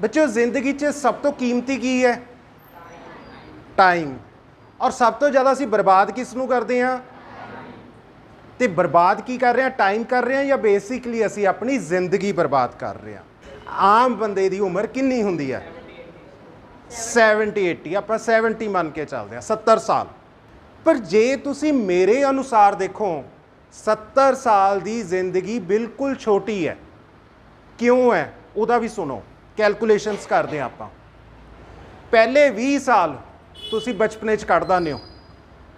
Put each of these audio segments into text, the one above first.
ਬੱਚਿਓ, ਜ਼ਿੰਦਗੀ 'ਚ ਸਭ ਤੋਂ ਕੀਮਤੀ ਕੀ ਹੈ? ਟਾਈਮ ਔਰ ਸਭ ਤੋਂ ਜ਼ਿਆਦਾ ਅਸੀਂ ਬਰਬਾਦ ਕਿਸ ਨੂੰ ਕਰਦੇ ਹਾਂ? ਤੇ ਬਰਬਾਦ ਕੀ ਕਰ ਰਹੇ ਹਾਂ? ਟਾਈਮ ਕਰ ਰਹੇ ਹਾਂ ਜਾਂ ਬੇਸਿਕਲੀ ਅਸੀਂ ਆਪਣੀ ਜ਼ਿੰਦਗੀ ਬਰਬਾਦ ਕਰ ਰਹੇ ਹਾਂ? ਆਮ ਬੰਦੇ ਦੀ ਉਮਰ ਕਿੰਨੀ ਹੁੰਦੀ ਹੈ? 70 80 ਆਪਾਂ 70 ਮੰਨ ਕੇ ਚੱਲਦੇ ਹਾਂ 70 ਸਾਲ। ਪਰ ਜੇ ਤੁਸੀਂ ਮੇਰੇ ਅਨੁਸਾਰ ਦੇਖੋ 70 ਸਾਲ ਦੀ ਜ਼ਿੰਦਗੀ ਬਿਲਕੁਲ ਛੋਟੀ ਹੈ। ਕਿਉਂ ਹੈ? ਉਹਦਾ ਵੀ ਸੁਣੋ। ਕੈਲਕੂਲੇਸ਼ਨਸ ਕਰਦੇ ਹਾਂ ਆਪਾਂ। ਪਹਿਲੇ 20 ਸਾਲ ਤੁਸੀਂ ਬਚਪਨੇ 'ਚ ਕੱਢ ਦਿੰਦੇ ਹੋ।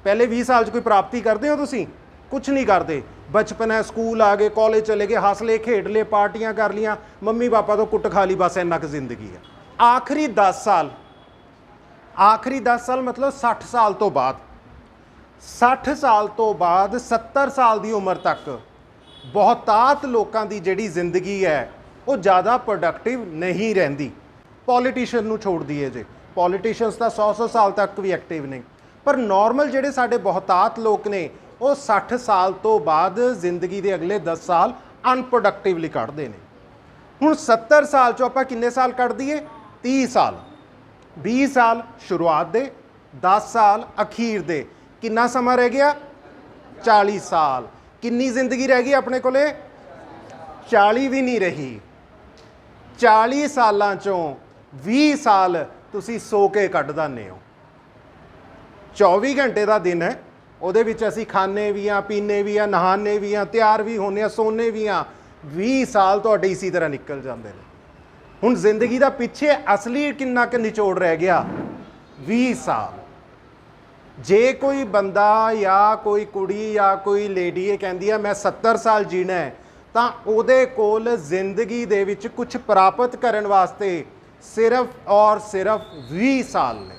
ਪਹਿਲੇ 20 ਸਾਲ 'ਚ ਕੋਈ ਪ੍ਰਾਪਤੀ ਕਰਦੇ ਹੋ ਤੁਸੀਂ? ਕੁਝ ਨਹੀਂ ਕਰਦੇ। ਬਚਪਨ ਹੈ, ਸਕੂਲ ਆ ਗਏ, ਕਾਲਜ ਚਲੇ ਗਏ ਹੱਸ ਲਏ ਖੇਡ ਲਏ, ਪਾਰਟੀਆਂ ਕਰ ਲੀਆਂ ਮੰਮੀ ਪਾਪਾ ਤੋਂ ਕੁੱਟ ਖਾ ਲਈ, ਬਸ ਇੰਨਾ ਕੁ ਜ਼ਿੰਦਗੀ ਹੈ। ਆਖਰੀ 10 ਸਾਲ। ਆਖਰੀ 10 ਸਾਲ ਮਤਲਬ 60 ਸਾਲ ਤੋਂ ਬਾਅਦ। 60 ਸਾਲ ਤੋਂ ਬਾਅਦ 70 ਸਾਲ ਦੀ ਉਮਰ ਤੱਕ ਬਹੁਤਾਤ ਲੋਕਾਂ ਦੀ ਜਿਹੜੀ ਜ਼ਿੰਦਗੀ ਹੈ ਉਹ ਜ਼ਿਆਦਾ ਪ੍ਰੋਡਕਟਿਵ ਨਹੀਂ ਰਹਿੰਦੀ। ਪੋਲੀਟੀਸ਼ੀਅਨ ਨੂੰ ਛੋੜ ਦਈਏ ਜੇ। ਪੋਲੀਟੀਸ਼ੀਅਨਸ ਤਾਂ 100-100 ਸਾਲ ਤੱਕ ਵੀ ਐਕਟਿਵ ਨੇ। ਪਰ ਨਾਰਮਲ ਜਿਹੜੇ ਸਾਡੇ ਬਹੁਤਾਤ ਲੋਕ ਨੇ, ਉਹ 60 ਸਾਲ ਤੋਂ ਬਾਅਦ ਜ਼ਿੰਦਗੀ ਦੇ ਅਗਲੇ 10 ਸਾਲ ਅਨਪ੍ਰੋਡਕਟਿਵਲੀ ਕੱਢਦੇ ਨੇ। ਹੁਣ 70 ਸਾਲ ਚੋਂ ਆਪਾਂ ਕਿੰਨੇ ਸਾਲ ਕੱਢ ਦਈਏ? 30 ਸਾਲ। 20 ਸਾਲ ਸ਼ੁਰੂਆਤ ਦੇ 10 ਸਾਲ ਅਖੀਰ ਦੇ। ਕਿੰਨਾ ਸਮਾਂ ਰਹਿ ਗਿਆ? 40 ਸਾਲ। ਕਿੰਨੀ ਜ਼ਿੰਦਗੀ ਰਹਿ ਗਈ ਆਪਣੇ ਕੋਲੇ? 40 ਵੀ ਨਹੀਂ ਰਹੀ। 40 ਸਾਲਾਂ ਚੋਂ 20 ਸਾਲ ਤੁਸੀਂ ਸੋ ਕੇ ਕੱਢ ਦਿੰਦੇ ਹੋ। 24 ਘੰਟੇ ਦਾ ਦਿਨ ਹੈ। ਉਹਦੇ ਵਿੱਚ ਅਸੀਂ ਖਾਣੇ ਵੀ ਆ ਪੀਣੇ ਵੀ ਆ ਨਹਾਣੇ ਵੀ ਆ ਤਿਆਰ ਵੀ ਹੋਣੇ ਆ ਸੋਨੇ ਵੀ ਆ 20 ਸਾਲ ਤੁਹਾਡੇ ਇਸੇ ਤਰ੍ਹਾਂ ਨਿਕਲ ਜਾਂਦੇ ਨੇ। ਹੁਣ ਜ਼ਿੰਦਗੀ ਦਾ ਪਿੱਛੇ ਅਸਲੀ ਕਿੰਨਾ ਕੁ ਨਿਚੋੜ ਰਹਿ ਗਿਆ? 20 ਸਾਲ। ਜੇ ਕੋਈ ਬੰਦਾ ਜਾਂ ਕੋਈ ਕੁੜੀ ਜਾਂ ਕੋਈ ਲੇਡੀ ਇਹ ਕਹਿੰਦੀ ਆ ਮੈਂ 70 ਸਾਲ ਜੀਣਾ ਹੈ ਤਾਂ ਉਹਦੇ ਕੋਲ ਜ਼ਿੰਦਗੀ ਦੇ ਵਿੱਚ ਕੁਝ ਪ੍ਰਾਪਤ ਕਰਨ ਵਾਸਤੇ ਸਿਰਫ ਔਰ ਸਿਰਫ 20 ਸਾਲ ਨੇ।